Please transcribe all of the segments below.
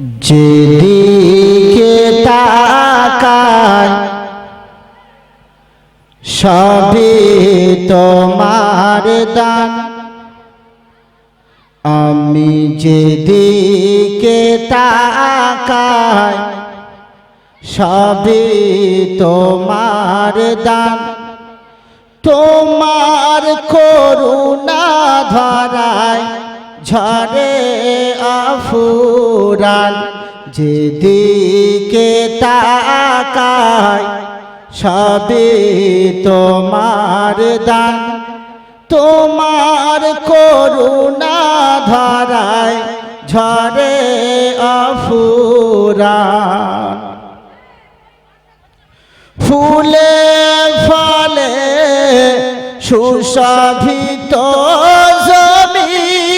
যেদিকে তাকায় সবই তোমার দান। আমি যেদিকে তাকাই, সবই তোমার দান। তোমার করুণা ধরায় ঝরে আফুরান যেদিকে তাকায় সবই তোমার দান। তোমার করুণা ধরায় ঝরে আফুরান ফুলে ফলে সুশোভিত জমি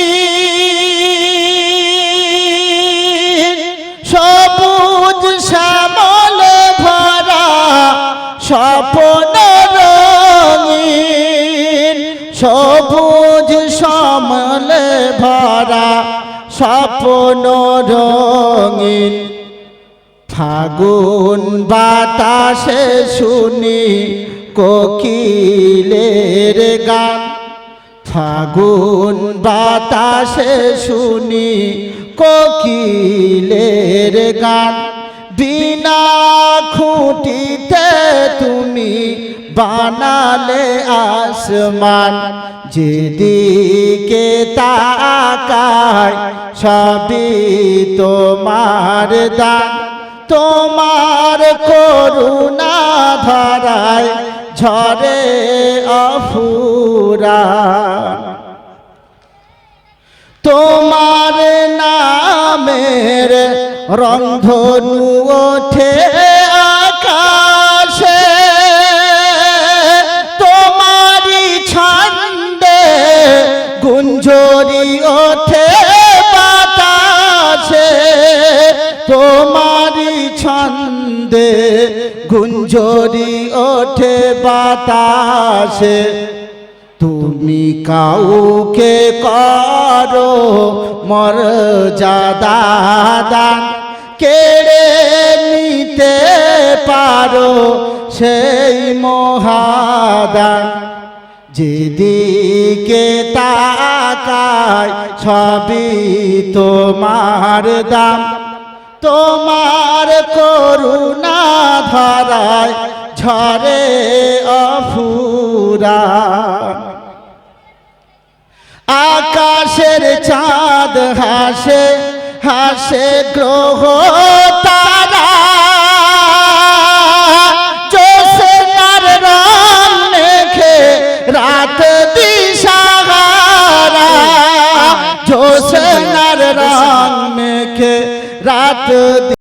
স্বপ্ন রঙিন, ফাগুন বাতাসে শুনি কোকিলের গান। ফাগুন বাতাসে শুনি কোকিলের গান। বিনা খুঁটিতে তুমি বানালে আসমান যেদিকে তাকায়, সবই তোমার দান। তোমার করুণা ধরায় ঝরে অফুরা। তোমার নামের রন্ধনু ওঠে ছন্দে গুঞ্জরি ওঠে বাতাসে। তুমি কাউকে করো মর্যাদা দান। কেড়ে নিতে পারো সেই মহাদান। যেদিকে তাকায় সবই তোমার দাম। তোমার করুণা ধারায় ঝরে অফুরা। আকাশের চাঁদ হাসে হাসে গ্রহ রাত